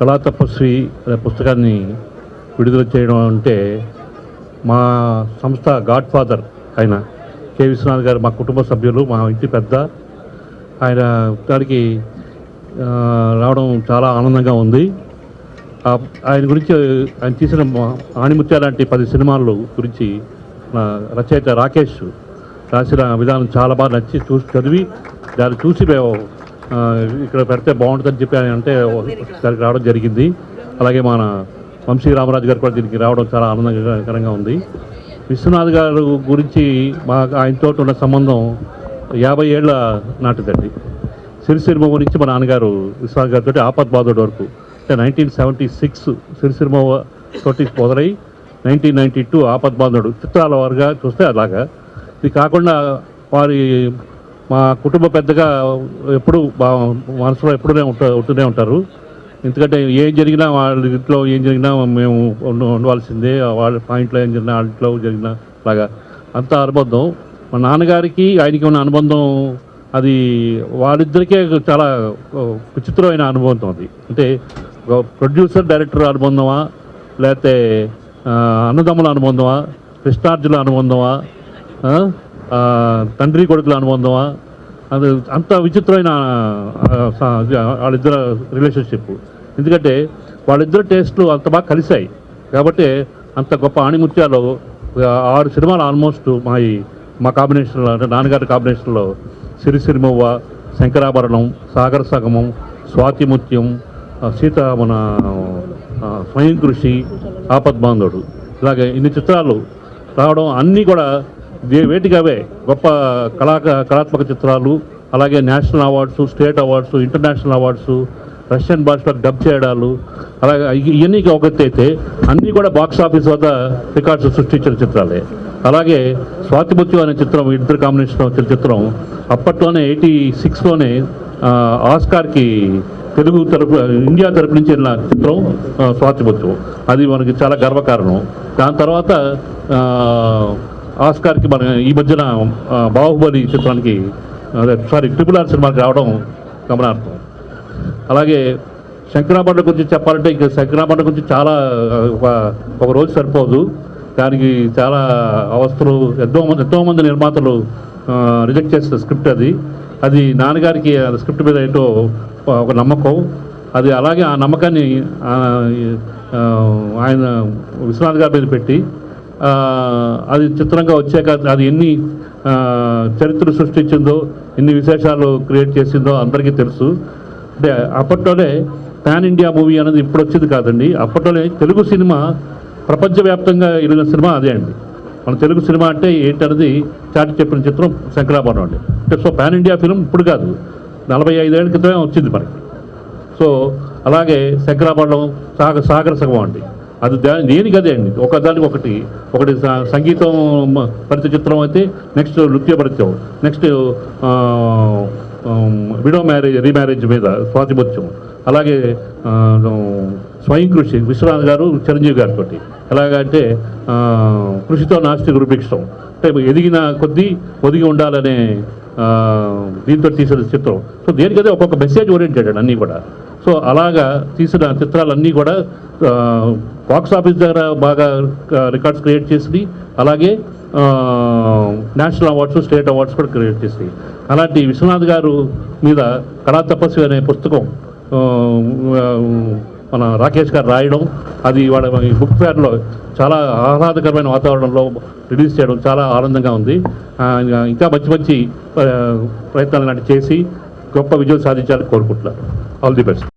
కళా తపస్వి అనే పుస్తకాన్ని విడుదల చేయడం అంటే మా సంస్థ గాడ్ ఫాదర్ ఆయన కె. విశ్వనాథ్ గారు మా కుటుంబ సభ్యులు మా ఇంటి పెద్ద. ఆయన దానికి రావడం చాలా ఆనందంగా ఉంది. ఆయన గురించి ఆయన తీసిన మా- ఆణిముత్య లాంటి పది సినిమాలు గురించి నా రచయిత రాకేష్ రాసిన విధానం చాలా బాగా నచ్చి చూసి చదివి దాన్ని చూసి మేము ఇక్కడ పెడితే బాగుంటుందని చెప్పి ఆయన అంటే దానికి రావడం జరిగింది. అలాగే మన వంశీ రామరాజు గారు కూడా దీనికి రావడం చాలా ఆనందకరంగా ఉంది. విశ్వనాథ్ గారు గురించి మా ఆయనతో ఉన్న సంబంధం యాభై ఏళ్ళ నాటిదండి. సిరిసిరిమ నుంచి మా నాన్నగారు విశ్వనాథ్ గారితో ఆపద్ బాధుడు వరకు. అంటే నైన్టీన్ సెవెంటీ సిక్స్ సిరిసిరిమ తోటి మొదలై నైన్టీన్ నైంటీ టూ ఆపద్ బాధుడు చిత్రాల వారుగా చూస్తే అలాగా. ఇది కాకుండా వారి మా కుటుంబ పెద్దగా ఎప్పుడు బా మనసులో ఎప్పుడూనే ఉంటా ఉంటూనే ఉంటారు. ఎందుకంటే ఏం జరిగినా వాళ్ళ ఇంట్లో ఏం జరిగినా మేము ఉండవలసిందే. వాళ్ళ పాయింట్లో ఏం జరిగినా వాళ్ళ ఇంట్లో జరిగినా అలాగా అంత అనుబంధం. మా నాన్నగారికి ఆయనకి ఉన్న అనుబంధం అది వాళ్ళిద్దరికే చాలా విచిత్రమైన అనుబంధం అది. అంటే ప్రొడ్యూసర్ డైరెక్టర్ అనుబంధమా లేకపోతే అన్నదమ్ముల అనుబంధమా కృష్ణార్జుల అనుబంధమా తండ్రి కొడుకుల అనుబంధమా? అది అంత విచిత్రమైన వాళ్ళిద్దరు రిలేషన్షిప్ ఎందుకంటే వాళ్ళిద్దరు టేస్ట్లు అంత బాగా కలిశాయి. కాబట్టి అంత గొప్ప ఆణిముత్యాలు ఆరు సినిమాలు ఆల్మోస్ట్ మా ఈ- మా కాంబినేషన్లో అంటే నాన్నగారి కాంబినేషన్లో సిరిసిరిమవ్వ శంకరాభరణం సాగర సగమం స్వాతిముత్యం సీత మన స్వయం కృషి ఆపద్బాంధవుడు ఇలాగే ఇన్ని చిత్రాలు రావడం అన్నీ కూడా వేటికవే గొప్ప కళా కళాత్మక చిత్రాలు అలాగే national awards state awards international awards Russian భాషలో డబ్ చేయడాలు అలాగే ఇవన్నీ ఒక అయితే అన్నీ కూడా బాక్స్ ఆఫీస్ వద్ద రికార్డ్స్ సృష్టించిన చిత్రాలే. అలాగే స్వాతిముత్యం అనే చిత్రం ఇద్దరు కాంబినేషన్ వచ్చిన చిత్రం అప్పట్లోనే ఎయిటీ సిక్స్లోనే ఆస్కార్కి తెలుగు తరపు ఇండియా తరపు నుంచి వెళ్ళిన చిత్రం ఆ, స్వాతిముత్యం అది మనకి చాలా గర్వకారణం. దాని తర్వాత ఆస్కార్కి మన ఈ మధ్యన బాహుబలి చిత్రానికి సారీ ట్రిపుల్ ఆర్ సినిమాకి రావడం గమనార్థం అలాగే శంకరాభరణ గురించి చెప్పాలంటే ఇంకా శంకరాభరణ గురించి చాలా ఒక ఒక రోజు సరిపోదు. దానికి చాలా అవస్థలు ఎంతో మంది ఎంతో మంది నిర్మాతలు రిజెక్ట్ చేసిన స్క్రిప్ట్ అది. అది నాన్నగారికి ఆ స్క్రిప్ట్ మీద ఏంటో ఒక నమ్మకం. అది అలాగే ఆ నమ్మకాన్ని ఆయన విశ్వనాథ్ గారి మీద పెట్టి అది చిత్రంగా వచ్చాక అది ఎన్ని చరిత్ర సృష్టించిందో ఎన్ని విశేషాలు క్రియేట్ చేసిందో అందరికీ తెలుసు. అంటే అప్పట్లోనే పాన్ ఇండియా మూవీ అనేది ఇప్పుడు వచ్చింది కాదండి. అప్పట్లోనే తెలుగు సినిమా ప్రపంచవ్యాప్తంగా వెళ్ళిన సినిమా అదే అండి. మన తెలుగు సినిమా అంటే ఏంటనేది చాటి చెప్పిన చిత్రం శంకరాభరణం అండి. అంటే సో పాన్ ఇండియా ఫిలిం ఇప్పుడు కాదు. నలభై ఐదేళ్ళ క్రితమే వచ్చింది మనకి. సో అలాగే శంకరాభరణం సాగ సాగర సగం అండి. అది దా దేనికి అదే అండి. ఒకదానికి ఒకటి. ఒకటి సంగీతం పరిచయ చిత్రం అయితే నెక్స్ట్ నృత్య పరిచయం. నెక్స్ట్ విడో మ్యారేజ్ రీమ్యారేజ్ మీద స్వాతిపత్యం అలాగే స్వయం కృషి విశ్వనాథ్ గారు చిరంజీవి గారితో ఎలాగంటే కృషితో నాస్తి గురుభిక్షం అంటే ఎదిగిన కొద్దీ ఒదిగి ఉండాలనే దీంతో తీసిన చిత్రం. సో దేనికదే ఒక్కొక్క మెసేజ్ ఓరియంటెడ్ అండి అన్నీ కూడా. సో అలాగా తీసిన చిత్రాలన్నీ కూడా బాక్స్ ఆఫీస్ దగ్గర బాగా రికార్డ్స్ క్రియేట్ చేసి అలాగే నేషనల్ అవార్డ్స్ స్టేట్ అవార్డ్స్ కూడా క్రియేట్ చేసి అలాంటి విశ్వనాథ్ గారు మీద కళా తపస్వి అనే పుస్తకం మన రాకేష్ గారు రాయడం అది వాళ్ళ బుక్ ఫేర్లో చాలా ఆహ్లాదకరమైన వాతావరణంలో రిలీజ్ చేయడం చాలా ఆనందంగా ఉంది. ఇంకా మంచి మంచి ప్రయత్నాలు లాంటివి చేసి గొప్ప విజయం సాధించాలని కోరుకుంటున్నారు ఆల్ ది బెస్ట్